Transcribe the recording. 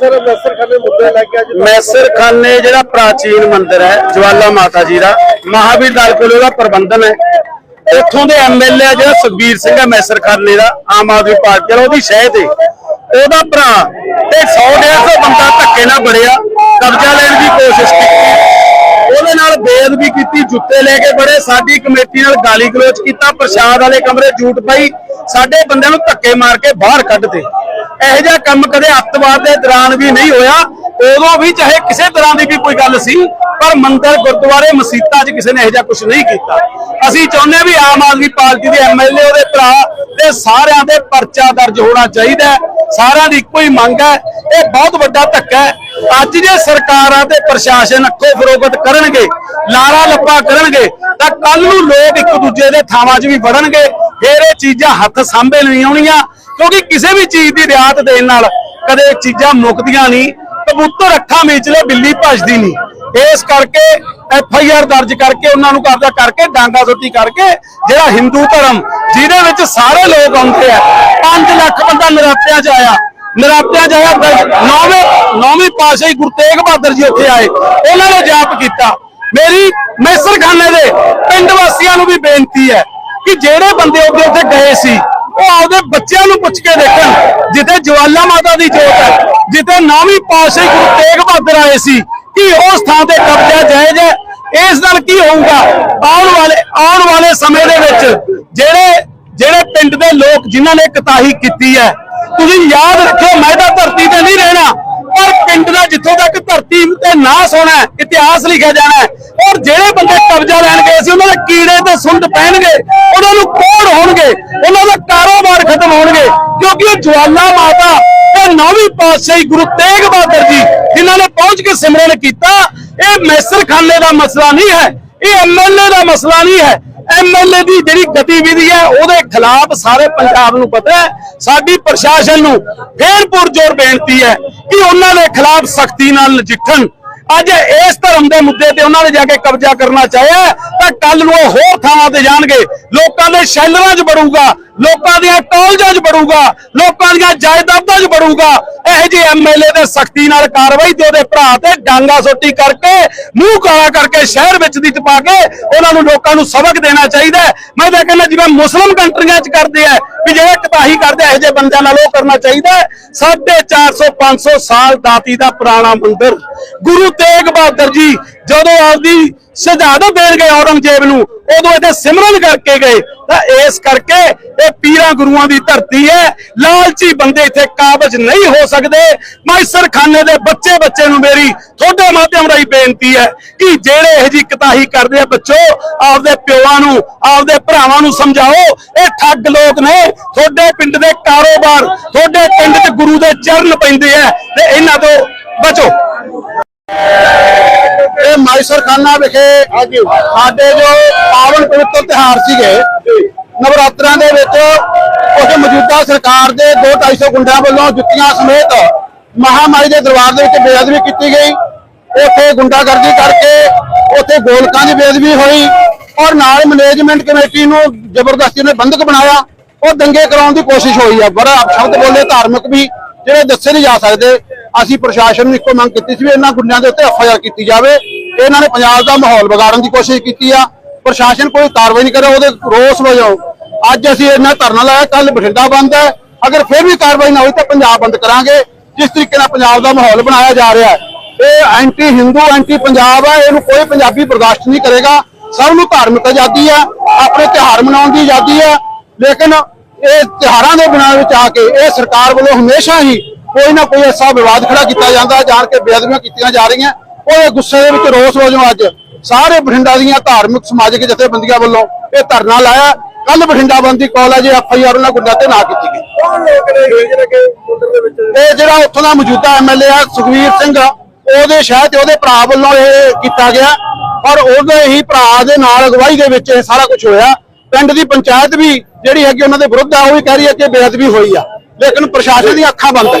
Sir ਮੈਸਰ ਖਾਨੇ ਮੁੱਦੇ ਲੈ ਕੇ ਅੱਜ ਮੈਸਰ ਜਿਹੜਾ ਪ੍ਰਾਚੀਨ ਮੰਦਿਰ ਹੈ, ਜਵਾਲਾ ਮਾਤਾ ਜੀ ਦਾ, ਮਹਾਵੀਰ ਦਲ ਕੋਲ ਉਹਦਾ ਪ੍ਰਬੰਧਨ ਹੈ। ਇੱਥੋਂ ਦੇ ਐਮਐਲਏ ਜਿਹੜਾ ਸੁਖਬੀਰ ਸਿੰਘ ਹੈ ਮੈਸਰ ਦਾ, ਆਮ ਆਦਮੀ ਪਾਰਟੀ ਦਾ ਉਹਦੀ ਸ਼ਹਿ ਤੇ। ਉਹਦਾ ਭਰਾ ਤੇ 100 150 ਬੰਦਾ ਧੱਕੇ ਨਾਲ ਬੜਿਆ, ਕਬਜ਼ਾ ਲੈਣ ਦੀ ਕੋਸ਼ਿਸ਼ ਕੀਤੀ। ਉਹਦੇ ਨਾਲ ਬੇਅਦਬੀ ਕੀਤੀ, ਜੁੱਤੇ ਲੈ ਕੇ ਬੜੇ, ਸਾਡੀ ਕਮੇਟੀ ਨਾਲ ਗਾਲੀ ਗਲੋਚ ਕੀਤਾ, ਪ੍ਰਸ਼ਾਦ ਵਾਲੇ ਕਮਰੇ ਝੂਠ ਪਾਈ, ਸਾਡੇ ਬੰਦਿਆਂ ਨੂੰ ਧੱਕੇ ਮਾਰ ਕੇ ਬਾਹਰ ਕੱਢ ਕੱਢਦੇ ਇਹੋ ਜਿਹਾ ਕੰਮ ਕਦੇ ਅੱਤਵਾਦ ਦੇ ਦੌਰਾਨ ਵੀ ਨਹੀਂ ਹੋਇਆ। ਉਦੋਂ ਵੀ ਚਾਹੇ ਕਿਸੇ ਤਰ੍ਹਾਂ ਦੀ ਵੀ ਕੋਈ ਗੱਲ ਸੀ, ਪਰ ਮੰਦਰ ਗੁਰਦੁਆਰੇ ਮਸੀਤਾਂ 'ਚ ਕਿਸੇ ਨੇ ਇਹੋ ਜਿਹਾ ਕੁਝ ਨਹੀਂ ਕੀਤਾ। ਅਸੀਂ ਚਾਹੁੰਦੇ ਹਾਂ ਵੀ ਆਮ ਆਦਮੀ ਪਾਰਟੀ ਦੇ ਐਮਐਲਏ ਉਹਦੇ ਭਰਾ ਤੇ ਸਾਰਿਆਂ ਦੇ ਪਰਚਾ ਦਰਜ ਹੋਣਾ ਚਾਹੀਦਾ ਸਾਰਿਆਂ ਦੀ ਇੱਕੋ ਹੀ ਮੰਗ ਹੈ। ਇਹ ਬਹੁਤ ਵੱਡਾ ਧੱਕਾ ਹੈ। ਅੱਜ ਜੇ ਸਰਕਾਰਾਂ ਤੇ ਪ੍ਰਸ਼ਾਸਨ ਅੱਖੋਂ ਫਰੋਗਤ ਕਰਨਗੇ, ਲਾਰਾ ਲੱਪਾ ਕਰਨਗੇ, ਤਾਂ ਕੱਲ ਨੂੰ ਲੋਕ ਇੱਕ ਦੂਜੇ ਦੇ ਥਾਵਾਂ 'ਚ ਵੀ ਵੜਨਗੇ। ਫੇਰ ਇਹ ਚੀਜ਼ਾਂ ਹੱਥ ਸਾਂਭੇ ਨਹੀਂ ਆਉਣੀਆਂ। ਕਿਉਂਕਿ ਕਿਸੇ ਵੀ ਚੀਜ਼ ਦੀ ਰਿਆਤ ਦੇਣ ਨਾਲ ਕਦੇ ਚੀਜ਼ਾਂ ਮੁੱਕਦੀਆਂ ਨਹੀਂ, ਕਬੂਤਰ ਅੱਖਾਂ ਮੀਚਲੇ ਬਿੱਲੀ ਭੱਜਦੀ ਨਹੀਂ। ਇਸ ਕਰਕੇ ਐਫ ਆਈ ਆਰ ਦਰਜ ਕਰਕੇ ਉਹਨਾਂ ਨੂੰ ਕਬਜ਼ਾ ਕਰਕੇ, ਡਾਂਗਾ ਸੋਟੀ ਕਰਕੇ ਜਿਹੜਾ ਹਿੰਦੂ ਧਰਮ ਜਿਹਦੇ ਵਿੱਚ ਸਾਰੇ ਲੋਕ ਆਉਂਦੇ ਆ 5 ਲੱਖ ਬੰਦਾ ਨਰਾਤਿਆਂ 'ਚ ਆਇਆ। ਨਰਾਤਿਆਂ 'ਚ ਆਇਆ, ਦਸ- ਨੌਵੇਂ, ਨੌਵੀਂ ਪਾਤਸ਼ਾਹੀ ਗੁਰੂ ਤੇਗ ਬਹਾਦਰ ਜੀ ਉੱਥੇ ਆਏ। ਉਹਨਾਂ ਨੇ ਜਾਪ ਕੀਤਾ। ਮੇਰੀ ਮੈਸਰਖਾਨੇ ਦੇ ਪਿੰਡ ਵਾਸੀਆਂ ਨੂੰ ਵੀ ਬੇਨਤੀ ਹੈ ਕਿ ਜਿਹੜੇ ਬੰਦੇ ਉੱਥੇ ਉੱਥੇ ਗਏ ਸੀ ਉਹ ਆਪਦੇ ਬੱਚਿਆਂ ਨੂੰ ਪੁੱਛ ਕੇ ਦੇਖਣ, ਜਿੱਥੇ ਜਵਾਲਾ ਮਾਤਾ ਦੀ ਜੋਤ ਹੈ, ਜਿੱਥੇ ਨੌਵੀਂ ਪਾਤਸ਼ਾਹੀ ਗੁਰੂ ਤੇਗ ਬਹਾਦਰ ਆਏ ਸੀ, ਕਿ ਉਸ ਥਾਂ ਤੇ ਕਬਜ਼ਾ ਜਾਇਜ਼ ਹੈ? ਇਸ ਨਾਲ ਕੀ ਹੋਊਗਾ? ਆਉਣ ਵਾਲੇ ਆਉਣ ਵਾਲੇ ਸਮੇਂ ਦੇ ਵਿੱਚ ਜਿਹੜੇ ਜਿਹੜੇ ਪਿੰਡ ਦੇ ਲੋਕ ਜਿਨ੍ਹਾਂ ਨੇ ਕਤਾਹੀ ਕੀਤੀ ਹੈ, ਤੁਸੀਂ ਯਾਦ ਰੱਖਿਓ, ਮੈਂ ਤਾਂ ਧਰਤੀ ਤੇ ਨਹੀਂ ਰਹਿਣਾ ਪਰ ਪਿੰਡ ਦਾ ਜਿੱਥੋਂ ਤੱਕ ਧਰਤੀ ਤੇ ਨਾਸ ਹੋਣਾ ਇਤਿਹਾਸ ਲਿਖਿਆ ਜਾਣਾ ਔਰ ਜਿਹੜੇ ਬੰਦੇ ਕਬਜ਼ਾ ਲੈਣ ਗਏ ਸੀ ਉਹਨਾਂ ਦੇ ਕੀੜੇ ਤੇ ਸੁੰਡ ਪੈਣਗੇ ਉਹਨਾਂ ਨੂੰ ਕੋੜ ਹੋਣਗੇ, ਉਹਨਾਂ ਦਾ ਕਾਰੋਬਾਰ ਖਤਮ ਹੋਣਗੇ। ਕਿਉਂਕਿ ਉਹ ਜਵਾਲਾ ਮਾਤਾ ਤੇ ਨੌਵੀਂ ਪਾਤਸ਼ਾਹੀ ਗੁਰੂ ਤੇਗ ਬਹਾਦਰ ਜੀ, ਜਿਨ੍ਹਾਂ ਨੇ ਪਹੁੰਚ ਕੇ ਸਿਮਰਨ ਕੀਤਾ, ਇਹ ਮੈਸਰ ਖਾਨੇ ਦਾ ਮਸਲਾ ਨਹੀਂ ਹੈ, ਇਹ ਐਮਐਲਏ ਦਾ ਮਸਲਾ ਨਹੀਂ ਹੈ। ਐਮਐਲਏ ਦੀ ਜਿਹੜੀ ਗਤੀਵਿਧੀ ਹੈ, ਉਹਦੇ ਖਿਲਾਫ ਸਾਰੇ ਪੰਜਾਬ ਨੂੰ ਪਤਾ ਹੈ, ਸਾਡੀ ਪ੍ਰਸ਼ਾਸਨ ਨੂੰ ਫੇਰ ਪੁਰਜੋਰ ਬੇਨਤੀ ਹੈ ਕਿ ਉਹਨਾਂ ਦੇ ਖਿਲਾਫ ਸਖਤੀ ਨਾਲ ਨਜਿੱਠਣ। ਅੱਜ ਇਸ ਧਰਮ ਦੇ ਮੁੱਦੇ ਤੇ ਉਹਨਾਂ ਨੇ ਜਾ ਕੇ ਕਬਜ਼ਾ ਕਰਨਾ ਚਾਹਿਆ ਤਾਂ ਕੱਲ ਨੂੰ ਉਹ ਹੋਰ ਥਾਵਾਂ ਤੇ ਜਾਣਗੇ। ਲੋਕਾਂ ਦੇ ਸ਼ੈਲਰਾਂ 'ਚ ਵੜੂਗਾ, ਲੋਕਾਂ ਦੀਆਂ ਟੋਲਜਾਂ 'ਚ ਵੜੂਗਾ, ਲੋਕਾਂ ਦੀਆਂ ਜਾਇਦਾਦਾਂ 'ਚ ਵੜੂਗਾ। ਇਹੋ ਜਿਹੇ ਐਮਐਲਏ ਦੇ ਸਖਤੀ ਨਾਲ ਕਾਰਵਾਈ ਤੇ ਉਹਦੇ ਭਰਾ ਤੇ ਡਾਂਗਾ ਸੋਟੀ ਕਰਕੇ, ਮੂੰਹ ਕਾਲਾ ਕਰਕੇ ਸ਼ਹਿਰ ਵਿੱਚ ਦੀ ਟਪਾ ਕੇ ਉਹਨਾਂ ਨੂੰ ਲੋਕਾਂ ਨੂੰ ਸਬਕ ਦੇਣਾ ਚਾਹੀਦਾ ਮੈਂ ਤਾਂ ਕਹਿੰਦਾ ਜਿਵੇਂ ਮੁਸਲਮ ਕੰਟਰੀਆਂ 'ਚ ਕਰਦੇ ਆ ਵੀ ਜਿਹੜੇ ਕਤਾਹੀ ਕਰਦੇ, ਇਹੋ ਜਿਹੇ ਬੰਦਿਆਂ ਨਾਲ ਉਹ ਕਰਨਾ ਚਾਹੀਦਾ ਹੈ। ਸਾਢੇ 400 500 ਸਾਲ ਦਾਤੀ ਦਾ ਪੁਰਾਣਾ ਮੰਦਿਰ ਗੁਰੂ ਤੇਗ ਬਹਾਦਰ ਜੀ ਜਦੋਂ ਆਪਦੀ ਸ਼ਹਾਦਤ ਦੇਣ ਗਏ ਔਰੰਗਜ਼ੇਬ ਨੂੰ ਉਦੋਂ ਇਹਦੇ ਸਿਮਰਨ ਕਰਕੇ ਗਏ। ਤਾਂ ਇਸ ਕਰਕੇ ਇਹ ਪੀਰਾਂ ਗੁਰੂਆਂ ਦੀ ਧਰਤੀ ਹੈ। ਲਾਲਚੀ ਬੰਦੇ ਇੱਥੇ ਕਾਬਜ ਨਹੀਂ ਹੋ ਸਕਦੇ। ਮੈਸਰ ਖਾਨੇ ਦੇ ਬੱਚੇ ਬੱਚੇ ਨੂੰ ਮੇਰੀ ਤੁਹਾਡੇ ਮਾਧਿਅਮ ਰਾਹੀਂ ਬੇਨਤੀ ਹੈ ਕਿ ਜਿਹੜੇ ਇਹ ਜੀ ਕਤਾਹੀ ਕਰਦੇ ਆ, ਬੱਚੋ, ਆਪਦੇ ਪਿਓਾਂ ਨੂੰ, ਆਪਦੇ ਭਰਾਵਾਂ ਨੂੰ ਸਮਝਾਓ। ਇਹ ਠੱਗ ਲੋਕ ਨੇ। ਤੁਹਾਡੇ ਪਿੰਡ ਦੇ ਕਾਰੋਬਾਰ, ਤੁਹਾਡੇ ਪਿੰਡ 'ਚ ਗੁਰੂ ਦੇ ਚਰਨ ਪੈਂਦੇ ਆ ਤੇ ਇਹਨਾਂ ਤੋਂ ਬਚੋ। ਇਹ ਮਾਈਸਰ ਖਾਨਾ ਵਿਖੇ ਸਾਡੇ ਜੋ ਪਾਵਨ ਪਵਿੱਤਰ ਤਿਹਾਰ ਸੀਗੇ ਨਵਰਾਤਰਾਂ ਦੇ ਵਿੱਚ ਉਸ ਮੌਜੂਦਾ ਸਰਕਾਰ ਦੇ 2-250 ਗੁੰਡਿਆਂ ਵੱਲੋਂ ਜੁੱਤੀਆਂ ਸਮੇਤ ਮਹਾਮਾਈ ਦੇ ਦਰਬਾਰ ਦੇ ਵਿੱਚ ਬੇਅਦਬੀ ਕੀਤੀ ਗਈ। ਉੱਥੇ ਗੁੰਡਾਗਰਦੀ ਕਰਕੇ ਉੱਥੇ ਗੋਲਕਾਂ ਦੀ ਬੇਅਦਬੀ ਹੋਈ ਔਰ ਨਾਲ ਮੈਨੇਜਮੈਂਟ ਕਮੇਟੀ ਨੂੰ ਜ਼ਬਰਦਸਤੀ ਨੇ ਬੰਦਕ ਬਣਾਇਆ। ਉਹ ਦੰਗੇ ਕਰਾਉਣ ਦੀ ਕੋਸ਼ਿਸ਼ ਹੋਈ ਆ। ਬੜਾ ਸ਼ਬਦ ਬੋਲੇ ਧਾਰਮਿਕ ਵੀ ਜਿਹੜੇ ਦੱਸੇ ਨਹੀਂ ਜਾ ਸਕਦੇ। ਅਸੀਂ ਪ੍ਰਸ਼ਾਸਨ ਨੂੰ ਇੱਕੋ ਮੰਗ ਕੀਤੀ ਸੀ ਵੀ ਇਹਨਾਂ ਗੁੰਡਿਆਂ ਦੇ ਉੱਤੇ ਐਫਆਈਆਰ ਕੀਤੀ ਜਾਵੇ ਇਹਨਾਂ ਨੇ ਪੰਜਾਬ ਦਾ ਮਾਹੌਲ ਵਿਗਾੜਨ ਦੀ ਕੋਸ਼ਿਸ਼ ਕੀਤੀ ਆ। ਪ੍ਰਸ਼ਾਸਨ ਕੋਈ ਕਾਰਵਾਈ ਨਹੀਂ ਕਰਿਆ, ਉਹਦੇ ਰੋਸ ਵਜੋਂ। ਅੱਜ ਅਸੀਂ ਇਹਨਾਂ ਧਰਨਾ ਲਾਇਆ ਕੱਲ ਬਠਿੰਡਾ ਬੰਦ ਹੈ। ਅਗਰ ਫਿਰ ਵੀ ਕਾਰਵਾਈ ਨਾ ਹੋਈ ਤਾਂ ਪੰਜਾਬ ਬੰਦ ਕਰਾਂਗੇ। ਜਿਸ ਤਰੀਕੇ ਨਾਲ ਪੰਜਾਬ ਦਾ ਮਾਹੌਲ ਬਣਾਇਆ ਜਾ ਰਿਹਾ ਹੈ। ਇਹ ਐਂਟੀ ਹਿੰਦੂ, ਐਂਟੀ ਪੰਜਾਬ ਹੈ ਇਹਨੂੰ ਕੋਈ ਪੰਜਾਬੀ ਬਰਦਾਸ਼ਤ ਨਹੀਂ ਕਰੇਗਾ। ਸਭ ਨੂੰ ਧਾਰਮਿਕ ਆਜ਼ਾਦੀ ਹੈ ਆਪਣੇ ਤਿਉਹਾਰ ਮਨਾਉਣ ਦੀ ਆਜ਼ਾਦੀ ਹੈ ਲੇਕਿਨ ਇਹ ਤਿਉਹਾਰਾਂ ਦੇ ਬਿਨਾਂ ਵਿੱਚ ਆ ਕੇ ਇਹ ਸਰਕਾਰ ਵੱਲੋਂ ਹਮੇਸ਼ਾ ਹੀ ਕੋਈ ਨਾ ਕੋਈ ਐਸਾ ਵਿਵਾਦ ਖੜਾ ਕੀਤਾ ਜਾਂਦਾ ਜਾਣ ਕੇ ਬੇਅਦਬੀਆਂ ਕੀਤੀਆਂ ਜਾ ਰਹੀਆਂ। ਉਹਦੇ ਗੁੱਸੇ ਦੇ ਵਿੱਚ ਰੋਸ ਵਜੋਂ ਅੱਜ। ਸਾਰੇ ਬਠਿੰਡਾ ਦੀਆਂ ਧਾਰਮਿਕ ਸਮਾਜਿਕ ਜਥੇਬੰਦੀਆਂ ਵੱਲੋਂ ਇਹ ਧਰਨਾ ਲਾਇਆ। ਕੱਲ ਬਠਿੰਡਾ ਬੰਦੀ ਕਾਲ ਹੈ ਜੇ ਐਫ ਆਈ ਆਰ ਉਹਨਾਂ ਗੁੰਡਾਂ ਤੇ ਨਾ ਕੀਤੀ ਗਈ। ਦੇ ਇਹ ਜਿਹੜਾ ਉੱਥੋਂ ਦਾ ਮੌਜੂਦਾ ਐਮਐਲਏ ਆ ਸੁਖਵੀਰ ਸਿੰਘ ਉਹਦੇ ਤੇ ਉਹਦੇ ਭਰਾ ਵੱਲੋਂ ਇਹ ਕੀਤਾ ਗਿਆ। ਔਰ ਉਹਦੇ ਹੀ ਭਰਾ ਦੇ ਨਾਲ ਅਗਵਾਈ ਦੇ ਵਿੱਚ ਇਹ ਸਾਰਾ ਕੁਝ ਹੋਇਆ। ਪਿੰਡ ਦੀ ਪੰਚਾਇਤ ਵੀ ਜਿਹੜੀ ਹੈਗੀ ਉਹਨਾਂ ਦੇ ਵਿਰੁੱਧ ਆ ਉਹ ਵੀ ਕਹਿ ਰਹੀ ਹੈ ਕਿ ਬੇਅਦਬੀ ਹੋਈ ਆ। ਲੇਕਿਨ ਪ੍ਰਸ਼ਾਸਨ ਦੀਆਂ ਅੱਖਾਂ ਬੰਦ ਹੈ